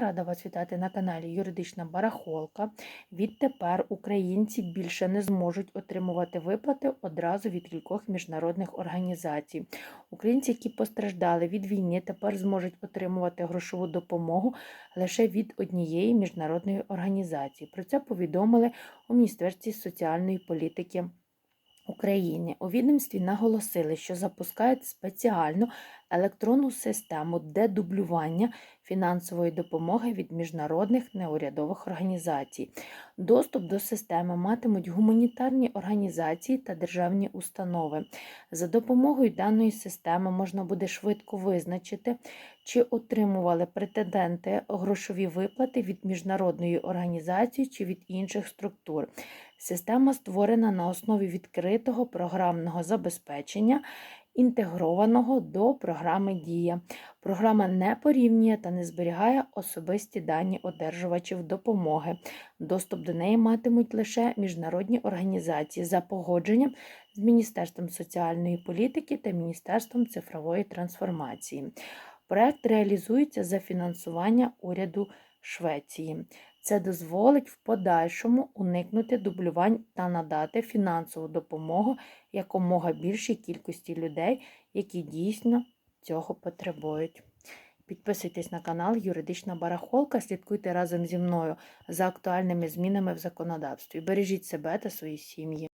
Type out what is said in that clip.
Рада вас вітати на каналі Юридична Барахолка. Відтепер українці більше не зможуть отримувати виплати одразу від кількох міжнародних організацій. Українці, які постраждали від війни, тепер зможуть отримувати грошову допомогу лише від однієї міжнародної організації. Про це повідомили у Міністерстві соціальної політики. України у відомстві наголосили, що запускають спеціальну електронну систему дедублювання фінансової допомоги від міжнародних неурядових організацій. Доступ до системи матимуть гуманітарні організації та державні установи. За допомогою даної системи можна буде швидко визначити, чи отримували претенденти грошові виплати від міжнародної організації чи від інших структур. Система створена на основі відкритого програмного забезпечення, інтегрованого до програми Дія. Програма не порівнює та не зберігає особисті дані одержувачів допомоги. Доступ до неї матимуть лише міжнародні організації за погодженням з Міністерством соціальної політики та Міністерством цифрової трансформації. Проект реалізується за фінансування уряду Швеції. Це дозволить в подальшому уникнути дублювань та надати фінансову допомогу якомога більшій кількості людей, які дійсно цього потребують. Підписуйтесь на канал Юридична Барахолка, слідкуйте разом зі мною за актуальними змінами в законодавстві. Бережіть себе та свої сім'ї.